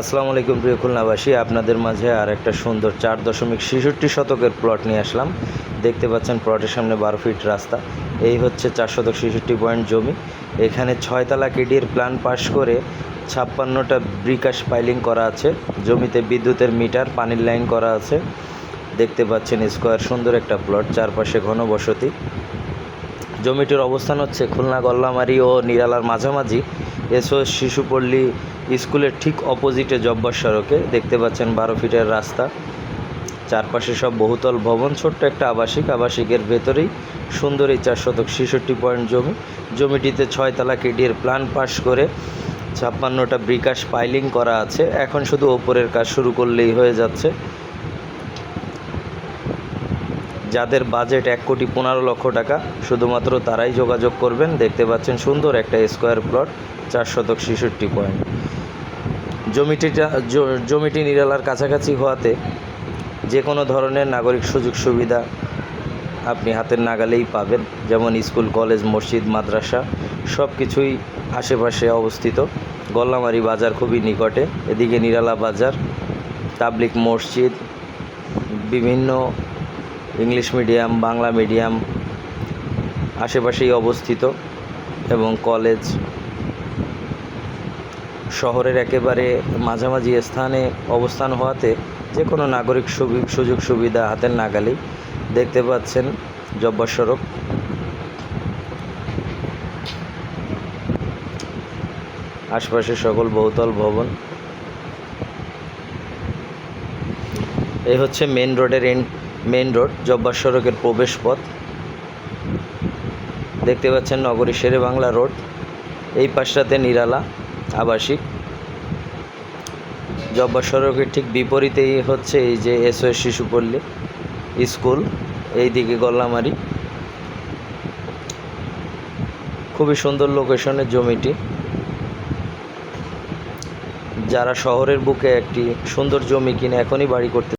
আসসালামু আলাইকুম প্রিয় খুলনাবাসী, আপনাদের মাঝে আর একটা সুন্দর চার দশমিক ছেষট্টি শতকের প্লট নিয়ে আসলাম। দেখতে পাচ্ছেন প্লটের সামনে বারো ফিট রাস্তা। এই হচ্ছে চার শতক ছেষট্টি পয়েন্ট জমি। এখানে ছয়তলা কেডির প্ল্যান পাশ করে ছাপ্পান্নটা ব্রিকাশ পাইলিং করা আছে। জমিতে বিদ্যুতের মিটার, পানির লাইন করা আছে। দেখতে পাচ্ছেন স্কোয়ার সুন্দর একটা প্লট চারপাশে ঘনবসতি। জমিটির অবস্থান হচ্ছে খুলনা, গল্লামারি ও নিরালার মাঝামাঝি। এসও শিশুপল্লী স্কুলের ঠিক অপোজিটে জব্বার সড়কে দেখতে পাচ্ছেন বারো ফিটের রাস্তা। চারপাশে সব বহুতল ভবন, ছোট্ট একটা আবাসিক। আবাসিকের ভেতরেই সুন্দর এই চার শতক ছেষট্টি পয়েন্ট জমি। জমিটিতে ছয়তলা কেডির প্ল্যান পাস করে ছাপ্পান্নটা ব্রিকাশ পাইলিং করা আছে। এখন শুধু ওপরের কাজ শুরু করলেই হয়ে যাচ্ছে। যাদের বাজেট এক কোটি পনেরো লক্ষ টাকা, শুধুমাত্র তারাই যোগাযোগ করবেন। দেখতে পাচ্ছেন সুন্দর একটা স্কোয়ার প্লট, চার শতক ছেষট্টি পয়েন্ট। জমিটিটা জমিটি নিরালার কাছাকাছি হওয়াতে যে কোনো ধরনের নাগরিক সুযোগ সুবিধা আপনি হাতের নাগালেই পাবেন, যেমন স্কুল, কলেজ, মসজিদ, মাদ্রাসা সব কিছুই আশেপাশে অবস্থিত। গল্লামারি বাজার খুবই নিকটে, এদিকে নিরালা বাজার, তাবলিক মসজিদ, বিভিন্ন ইংলিশ মিডিয়াম, বাংলা মিডিয়াম আশেপাশেই অবস্থিত এবং কলেজ শহরের একেবারে মাঝামাঝি স্থানে অবস্থান হওয়াতে যে কোনো নাগরিক সুযোগ সুবিধা হাতের নাগালেই দেখতে পাচ্ছেন জব্বর সড়ক। আশপাশে সকল বহুতল ভবন। এই হচ্ছে মেন রোডের এন্ড মেন রোড, জব্বার সড়কের প্রবেশ পথ দেখতে পাচ্ছেন নগরী শেরে বাংলা রোড। এই পাশটাতে নিরালা, আবাসিক। জব্বার সড়কের ঠিক বিপরীতেই হচ্ছে এই যে এসওএস শিশুপল্লী স্কুল এই দিকে গল্লামারি। খুবই সুন্দর লোকেশনের জমিটি। যারা শহরের বুকে একটি সুন্দর জমি কিনে এখনই বাড়ি করতে